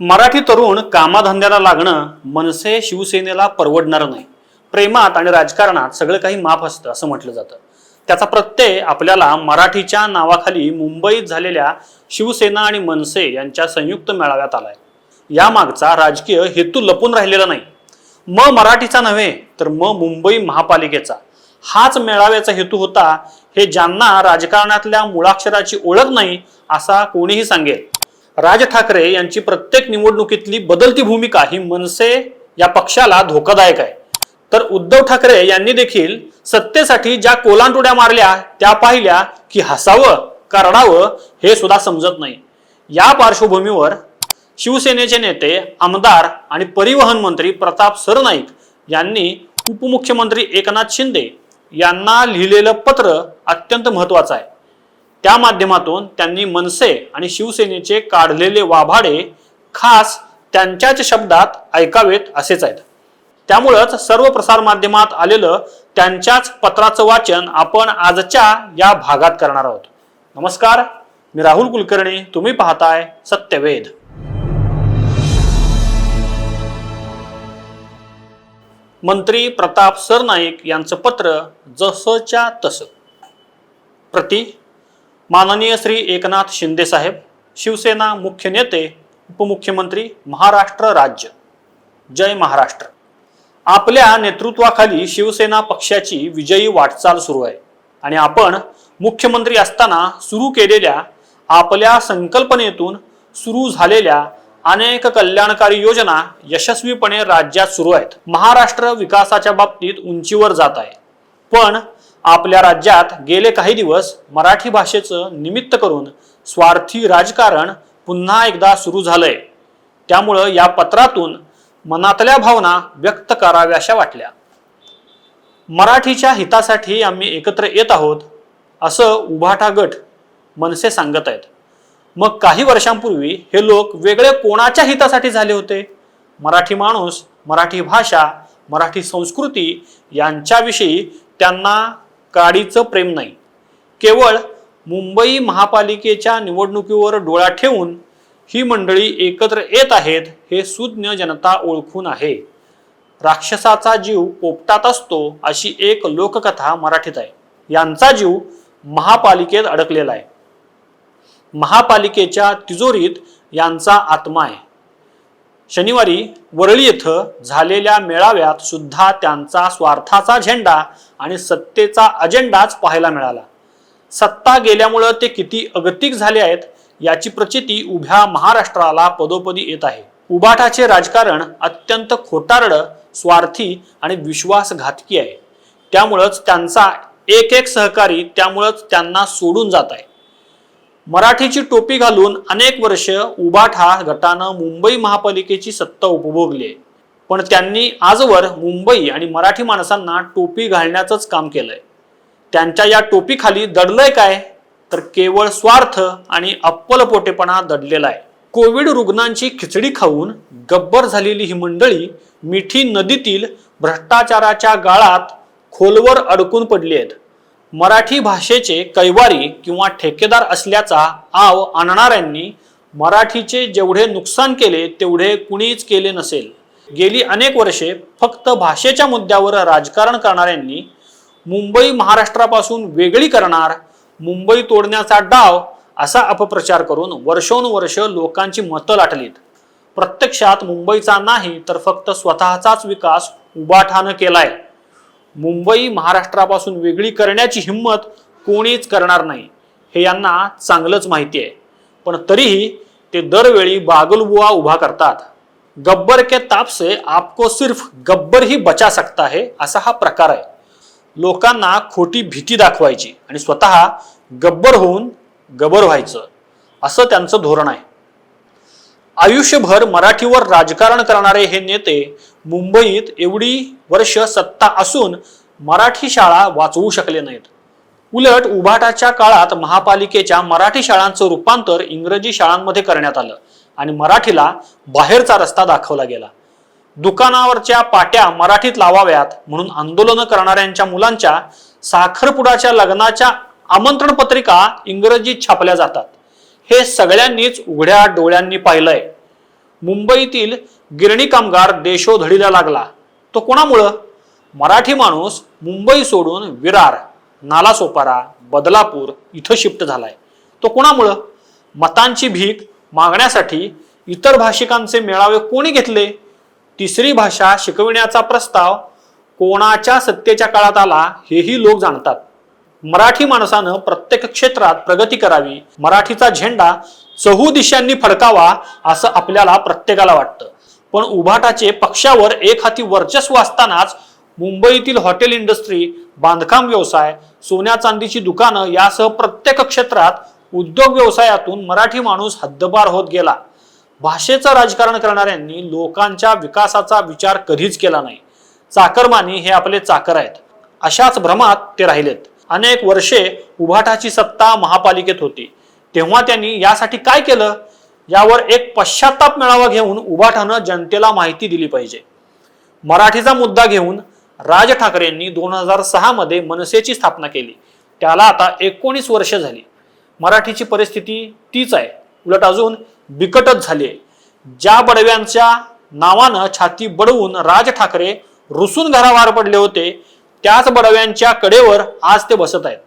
मराठी तरुण कामाधंद्याला लागणं मनसे शिवसेनेला परवडणारं नाही. प्रेमात आणि राजकारणात सगळं काही माफ असतं असं म्हटलं जातं. त्याचा प्रत्यय आपल्याला मराठीच्या नावाखाली मुंबईत झालेल्या शिवसेना आणि मनसे यांच्या संयुक्त मेळाव्यात आलाय. यामागचा राजकीय हेतू लपून राहिलेला नाही. म मराठीचा नव्हे तर म मुंबई महापालिकेचा. हाच मेळाव्याचा हेतू होता हे ज्यांना राजकारणातल्या मुळाक्षराची ओळख नाही असा कोणीही सांगेल. राज ठाकरे यांची प्रत्येक निवडणुकीतली बदलती भूमिका ही मनसे या पक्षाला धोकादायक आहे. तर उद्धव ठाकरे यांनी देखील सत्तेसाठी ज्या कोलांटुड्या मारल्या त्या पाहिल्या की हसावं करडावं हे सुद्धा समजत नाही. या पार्श्वभूमीवर शिवसेनेचे नेते आमदार आणि परिवहन मंत्री प्रताप सरनाईक यांनी उपमुख्यमंत्री एकनाथ शिंदे यांना लिहिलेलं पत्र अत्यंत महत्वाचं आहे. त्या माध्यमातून त्यांनी मनसे आणि शिवसेनेचे काढलेले वाभाडे खास त्यांच्याच शब्दात ऐकावेत असेच आहेत. त्यामुळंच सर्व प्रसार माध्यमात आलेलं त्यांच्याच पत्राचं वाचन आपण आजच्या या भागात करणार आहोत. नमस्कार मी राहुल कुलकर्णी तुम्ही पाहताय सत्यवेद मंत्री प्रताप सरनाईक यांचं पत्र जसंच्या तसं. प्रति माननीय श्री एकनाथ शिंदे साहेब शिवसेना मुख्य नेते उपमुख्यमंत्री महाराष्ट्र राज्य. जय महाराष्ट्र. आपल्या नेतृत्वाखाली शिवसेना पक्षाची विजयी वाटचाल सुरू आहे. आणि आपण मुख्यमंत्री असताना सुरू केलेल्या आपल्या संकल्पनेतून सुरू झालेल्या अनेक कल्याणकारी योजना यशस्वीपणे राज्यात सुरू आहेत. महाराष्ट्र विकासाच्या बाबतीत उंचीवर जात आहे. पण आपल्या राज्यात गेले काही दिवस मराठी भाषेचं निमित्त करून स्वार्थी राजकारण पुन्हा एकदा सुरू झालंय. त्यामुळं या पत्रातून मनातल्या भावना व्यक्त कराव्याशा वाटल्या. मराठीच्या हितासाठी आम्ही एकत्र येत आहोत असं उभाटा गट मनसे सांगत आहेत. मग काही वर्षांपूर्वी हे लोक वेगळे कोणाच्या हितासाठी झाले होते? मराठी माणूस मराठी भाषा मराठी संस्कृती यांच्याविषयी त्यांना काडीचं प्रेम नाही. केवळ मुंबई महापालिकेच्या निवडणुकीवर डोळा ठेवून ही मंडळी एकत्र येत आहेत हे सुज्ञ जनता ओळखून आहे. राक्षसाचा जीव पोपटात असतो अशी एक लोककथा मराठीत आहे. यांचा जीव महापालिकेत अडकलेला आहे. महापालिकेच्या तिजोरीत यांचा आत्मा आहे. शनिवारी वरळी येथं झालेल्या मेळाव्यात सुद्धा त्यांचा स्वार्थाचा झेंडा आणि सत्तेचा अजेंडाच पाहायला मिळाला. सत्ता गेल्यामुळं ते किती अगतिक झाले आहेत याची प्रचिती उभ्या महाराष्ट्राला पदोपदी येत आहे. उबाटाचे राजकारण अत्यंत खोटारडं स्वार्थी आणि विश्वासघातकी आहे. त्यामुळंच त्यांचा एक एक सहकारी त्यामुळंच त्यांना सोडून जात आहे. मराठीची टोपी घालून अनेक वर्ष उबाठा गटानं मुंबई महापालिकेची सत्ता उपभोगली. आहे पण त्यांनी आजवर मुंबई आणि मराठी माणसांना टोपी घालण्याचंच काम केलंय. त्यांच्या या टोपीखाली दडलंय काय? तर केवळ स्वार्थ आणि अप्पलपोटेपणा दडलेला आहे. कोविड रुग्णांची खिचडी खाऊन गब्बर झालेली ही मंडळी मिठी नदीतील भ्रष्टाचाराच्या गाळात खोलवर अडकून पडली आहेत. मराठी भाषेचे कैवारी किंवा ठेकेदार असल्याचा आव आणणाऱ्यांनी मराठीचे जेवढे नुकसान केले तेवढे कुणीच केले नसेल. गेली अनेक वर्षे फक्त भाषेच्या मुद्द्यावर राजकारण करणाऱ्यांनी मुंबई महाराष्ट्रापासून वेगळी करणार मुंबई तोडण्याचा डाव असा अपप्रचार करून वर्षोनुवर्ष लोकांची मतं लाटलीत. प्रत्यक्षात मुंबईचा नाही तर फक्त स्वतःचाच विकास उबाठानं केलाय. मुंबई महाराष्ट्रापासून वेगळी करण्याची हिंमत कोणीच करणार नाही. हे यांना चांगलंच माहिती आहे. पण तरीही ते दरवेळी बागलबुवा उभा करतात. गब्बर के ताप से आपको सिर्फ गब्बर ही बचा सकता है असा हा प्रकार आहे. लोकांना खोटी भीती दाखवायची आणि स्वतः गब्बर होऊन गबर व्हायचं. असं त्यांचं धोरण आहे. आयुष्यभर मराठीवर राजकारण करणारे हे नेते मुंबईत एवढी वर्ष सत्ता असून मराठी शाळा वाचवू शकले नाहीत. उलट उभाटाच्या काळात महापालिकेच्या मराठी शाळांचं रूपांतर इंग्रजी शाळांमध्ये करण्यात आलं आणि मराठीला बाहेरचा रस्ता दाखवला गेला. दुकानावरच्या पाट्या मराठीत लावाव्यात म्हणून आंदोलनं करणाऱ्यांच्या मुलांच्या साखरपुडाच्या लग्नाच्या आमंत्रण पत्रिका इंग्रजीत छापल्या जातात. हे सगळ्यांनीच उघड्या डोळ्यांनी पाहिलंय. मुंबईतील गिरणी कामगार देशोधडीला लागला. तो कोणामुळं? मराठी माणूस मुंबई सोडून विरार नालासोपारा बदलापूर इथं शिफ्ट झालाय. तो कोणामुळं? मतांची भीक मागण्यासाठी इतर भाषिकांचे मेळावे कोणी घेतले? तिसरी भाषा शिकविण्याचा प्रस्ताव कोणाच्या सत्तेच्या काळात आला हेही लोक जाणतात. मराठी माणसानं प्रत्येक क्षेत्रात प्रगती करावी मराठीचा झेंडा चहू दिशांनी फडकावा असं आपल्याला प्रत्येकाला वाटतं. पण उभाटाचे पक्षावर एक हाती वर्चस्व असतानाच मुंबईतील हॉटेल इंडस्ट्री बांधकाम व्यवसाय सोन्या चांदीची दुकानं यासह प्रत्येक क्षेत्रात उद्योग व्यवसायातून मराठी माणूस हद्दपार होत गेला. भाषेचं राजकारण करणाऱ्यांनी लोकांच्या विकासाचा विचार कधीच केला नाही. चाकरमानी हे आपले चाकर आहेत. अशाच भ्रमात ते राहिलेत. अनेक वर्षे उभाटाची सत्ता महापालिकेत होती. तेव्हा त्यांनी यासाठी काय केलं? यावर एक पश्चाताप मेळावा घेऊन उभाटानं जनतेला माहिती दिली पाहिजे. मराठीचा मुद्दा घेऊन राज ठाकरेंनी दोन हजार सहा मध्ये मनसेची स्थापना केली. त्याला आता एकोणीस वर्ष झाली. मराठीची परिस्थिती तीच आहे. उलट अजून बिकटच झाली आहे. ज्या बडव्यांच्या नावानं छाती बडवून राज ठाकरे रुसून घराबाहेर पडले होते त्याच बडव्यांच्या कडेवर आज ते बसत आहेत.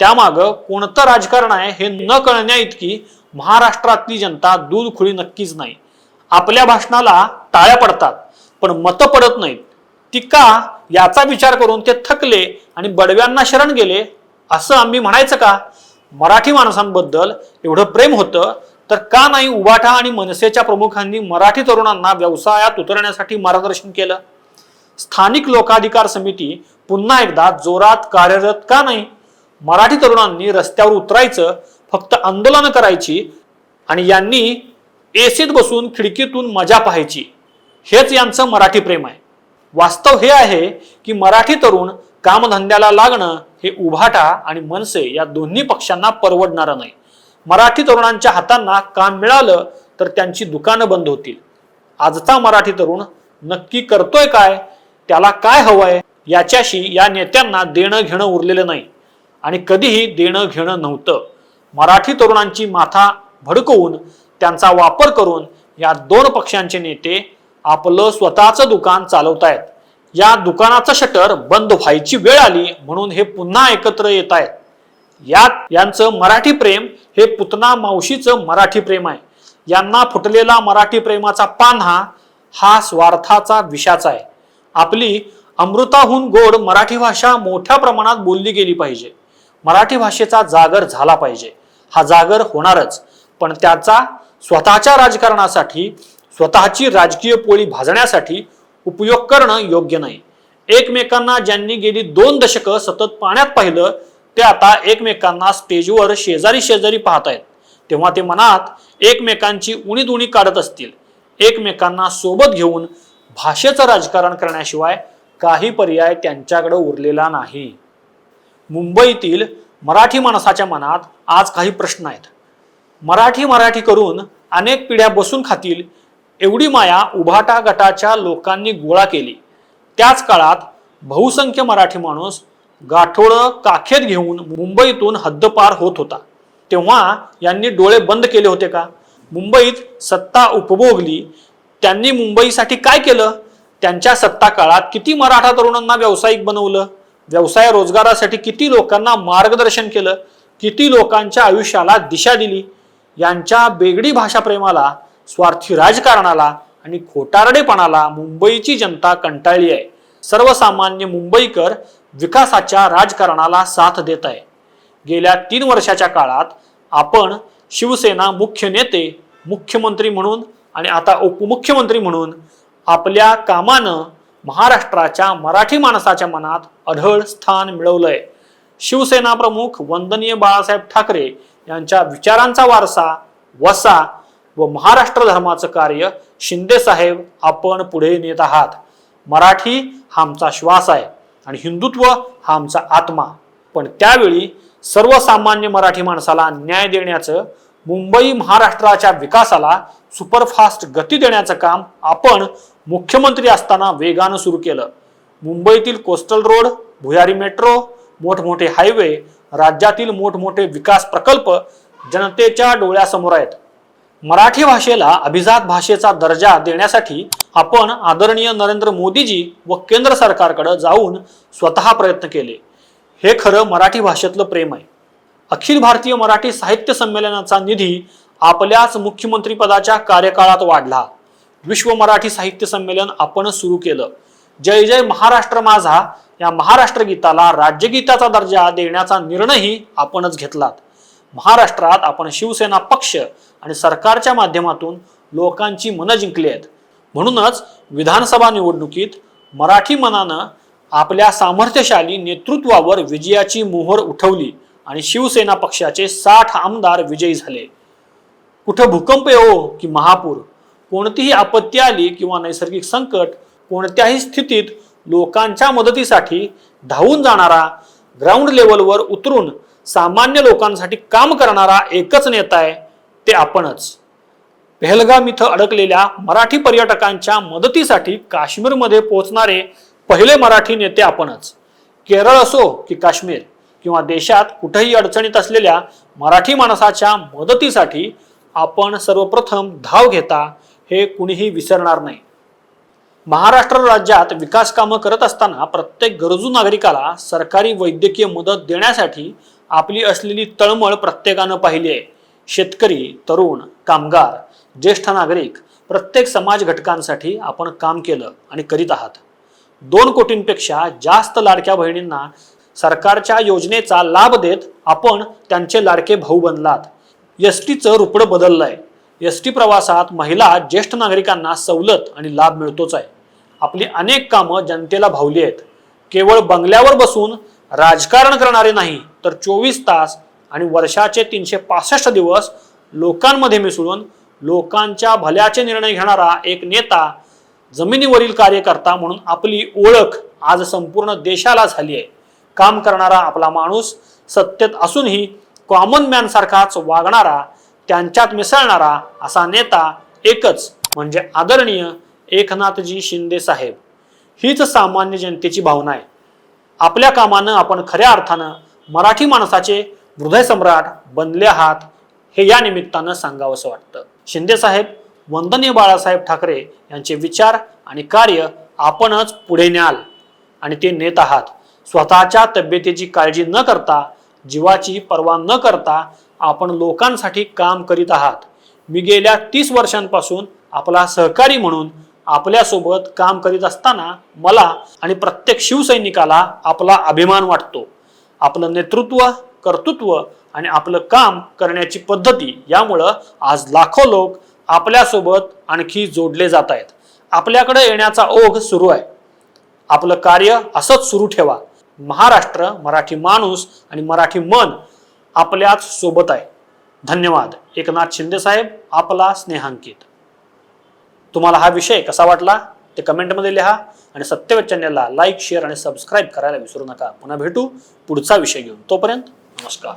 त्यामागं कोणतं राजकारण आहे हे न कळण्या इतकी महाराष्ट्रातली जनता दूध खुळी नक्कीच नाही. आपल्या भाषणाला टाळ्या पडतात पण मतं पडत नाहीत. ती का याचा विचार करून ते थकले आणि बडव्यांना शरण गेले असं आम्ही म्हणायचं का? मराठी माणसांबद्दल एवढं प्रेम होतं तर का नाही उबाठा आणि मनसेच्या प्रमुखांनी मराठी तरुणांना व्यवसायात उतरण्यासाठी मार्गदर्शन केलं? स्थानिक लोकाधिकार समिती पुन्हा एकदा जोरात कार्यरत का नाही? मराठी तरुणांनी रस्त्यावर उतरायचं फक्त आंदोलन करायची आणि यांनी एसीत बसून खिडकीतून मजा पाहायची. हेच यांचं मराठी प्रेम आहे. वास्तव हे आहे की मराठी तरुण कामधंद्याला लागणं हे उभाटा आणि मनसे या दोन्ही पक्षांना परवडणारं नाही. मराठी तरुणांच्या हातांना काम मिळालं तर त्यांची दुकानं बंद होतील. आजचा मराठी तरुण नक्की करतोय काय? त्याला काय हवंय? याच्याशी या नेत्यांना देणं घेणं उरलेलं नाही. आणि कधीही देणं घेणं नव्हतं. मराठी तरुणांची माथा भडकवून त्यांचा वापर करून या दोन पक्षांचे नेते आपलं स्वतःचं दुकान चालवतायत. या दुकानाचं शटर बंद व्हायची वेळ आली म्हणून हे पुन्हा एकत्र येत आहेत यात यांचं मराठी प्रेम हे पुतना मावशीचं मराठी प्रेम आहे. यांना फुटलेला मराठी प्रेमाचा पान्हा हा स्वार्थाचा विषाचा आहे. आपली अमृताहून गोड मराठी भाषा मोठ्या प्रमाणात बोलली गेली पाहिजे. मराठी भाषेचा जागर झाला पाहिजे. हा जागर होणारच. पण त्याचा स्वतःच्या राजकारणासाठी स्वतःची राजकीय पोळी भाजण्यासाठी उपयोग करणं योग्य नाही. एकमेकांना ज्यांनी गेली दोन दशकं सतत पाण्यात पाहिलं ते आता एकमेकांना स्टेजवर शेजारी शेजारी पाहतायत. तेव्हा ते मनात एकमेकांची उणी दुणी काढत असतील. एकमेकांना सोबत घेऊन भाषेचं राजकारण करण्याशिवाय काही पर्याय त्यांच्याकडे उरलेला नाही. मुंबईतील मराठी माणसाच्या मनात आज काही प्रश्न आहेत. मराठी मराठी करून अनेक पिढ्या बसून खातील एवढी माया उभाटा गटाच्या लोकांनी गोळा केली. त्याच काळात बहुसंख्य मराठी माणूस गाठोडं काखेत घेऊन मुंबईतून हद्दपार होत होता. तेव्हा यांनी डोळे बंद केले होते का? मुंबईत सत्ता उपभोगली. त्यांनी मुंबईसाठी काय केलं? त्यांच्या सत्ता काळात किती मराठा तरुणांना व्यावसायिक बनवलं? व्यवसाय रोजगारासाठी किती लोकांना मार्गदर्शन केलं किती लोकांच्या आयुष्याला दिशा दिली यांच्या बेगडी भाषाप्रेमाला स्वार्थी राजकारणाला आणि खोटारडेपणाला मुंबईची जनता कंटाळली आहे. सर्वसामान्य मुंबईकर विकासाच्या राजकारणाला साथ देत आहे. गेल्या तीन वर्षाच्या काळात आपण शिवसेना मुख्य नेते मुख्यमंत्री म्हणून आणि आता उपमुख्यमंत्री म्हणून आपल्या कामानं महाराष्ट्राच्या मराठी माणसाच्या मनात अढळ स्थान मिळवलंय. शिवसेना प्रमुख वंदनीय बाळासाहेब ठाकरे यांच्या विचारांचा वारसा वसा व महाराष्ट्र धर्माचं कार्य शिंदे साहेब आपण पुढे नेत आहात. मराठी हा आमचा श्वास आहे आणि हिंदुत्व हा आमचा आत्मा. पण त्यावेळी सर्वसामान्य मराठी माणसाला न्याय देण्याचं मुंबई महाराष्ट्राच्या विकासाला सुपरफास्ट गती देण्याचं काम आपण मुख्यमंत्री असताना वेगानं सुरू केलं. मुंबईतील कोस्टल रोड भुयारी मेट्रो मोठमोठे हायवे राज्यातील मोठमोठे विकास प्रकल्प जनतेच्या डोळ्यासमोर आहेत. मराठी भाषेला अभिजात भाषेचा दर्जा देण्यासाठी आपण आदरणीय नरेंद्र मोदीजी व केंद्र सरकारकडे जाऊन स्वतः प्रयत्न केले. हे खरं मराठी भाषेतलं प्रेम आहे. अखिल भारतीय मराठी साहित्य संमेलनाचा निधी आपल्याच मुख्यमंत्रीपदाच्या कार्यकाळात वाढला. विश्व मराठी साहित्य संमेलन आपण सुरू केलं. जय जय महाराष्ट्र माझा या महाराष्ट्र गीताला राज्यगीताचा दर्जा देण्याचा निर्णयही आपणच घेतलात. महाराष्ट्रात आपण शिवसेना पक्ष आणि सरकारच्या माध्यमातून लोकांची मनं जिंकली आहेत. म्हणूनच विधानसभा निवडणुकीत मराठी मनानं आपल्या सामर्थ्यशाली नेतृत्वावर विजयाची मोहर उठवली आणि शिवसेना पक्षाचे साठ आमदार विजयी झाले. कुठं भूकंप येवो हो की महापूर? कोणतीही आपत्ती आली किंवा नैसर्गिक संकट कोणत्याही स्थितीत लोकांच्या मदतीसाठी धावून जाणारा ग्राउंड लेवलवर उतरून सामान्य लोकांसाठी काम करणारा एकच नेता आहे ते आपणच. पहलगाम इथं अडकलेल्या मराठी पर्यटकांच्या मदतीसाठी काश्मीरमध्ये पोहोचणारे पहिले मराठी नेते आपणच. केरळ असो की काश्मीर किंवा देशात कुठेही अडचणीत असलेल्या मराठी माणसाच्या मदतीसाठी आपण सर्वप्रथम धाव घेता हे कुणीही विसरणार नाही. महाराष्ट्र राज्यात विकास कामं करत असताना प्रत्येक गरजू नागरिकाला सरकारी वैद्यकीय मदत देण्यासाठी आपली असलेली तळमळ प्रत्येकानं पाहिली आहे. शेतकरी तरुण कामगार ज्येष्ठ नागरिक प्रत्येक समाज घटकांसाठी आपण काम केलं आणि करीत आहात. दोन कोटींपेक्षा जास्त लाडक्या बहिणींना सरकारच्या योजनेचा लाभ देत आपण त्यांचे लाडके भाऊ बनलात. एस टीचं रुपडं बदललंय. एस टी प्रवासात महिला ज्येष्ठ नागरिकांना सवलत आणि लाभ मिळतोच आहे. आपली अनेक कामं जनतेला भावली आहेत. केवळ बंगल्यावर बसून राजकारण करणारे नाही तर चोवीस तास आणि वर्षाचे तीनशे पासष्ट दिवस लोकांमध्ये मिसळून लोकांच्या भल्याचे निर्णय घेणारा एक नेता जमिनीवरील कार्यकर्ता म्हणून आपली ओळख आज संपूर्ण देशाला झाली आहे. काम करणारा आपला माणूस सत्तेत असूनही कॉमन मॅनसारखाच वागणारा त्यांच्यात मिसळणारा असा नेता एकच म्हणजे आदरणीय एकनाथजी शिंदे साहेब. हीच सामान्य जनतेची भावना आहे. आपल्या कामानं आपण खऱ्या अर्थानं मराठी माणसाचे हृदय सम्राट बनले आहात हे या निमित्तानं सांगावंसं वाटतं. शिंदे साहेब वंदनीय बाळासाहेब ठाकरे यांचे विचार आणि कार्य आपणच पुढे न्याल आणि ते नेत आहात. स्वतःच्या तब्येतीची काळजी न करता जीवाची पर्वा न करता आपण लोकांसाठी काम करीत आहात. मी गेल्या तीस वर्षांपासून आपला सहकारी म्हणून आपल्यासोबत काम करीत असताना मला आणि प्रत्येक शिवसैनिकाला आपला अभिमान वाटतो. आपलं नेतृत्व कर्तृत्व आणि आपलं काम करण्याची पद्धती यामुळं आज लाखो लोक आपल्यासोबत आणखी जोडले जात आहेत. आपल्याकडे येण्याचा ओघ सुरू आहे. आपलं कार्य असंच सुरू ठेवा. महाराष्ट्र मराठी माणूस आणि मराठी मन आपल्याच सोबत आहे. धन्यवाद. एकनाथ शिंदे साहेब आपला स्नेहांकित. तुम्हाला हा विषय कसा वाटला? ते कमेंटमध्ये लिहा आणि सत्यवेद चॅनलला लाईक शेअर आणि सबस्क्राईब करायला विसरू नका. पुन्हा भेटू. पुढचा विषय घेऊन. तोपर्यंत नमस्कार.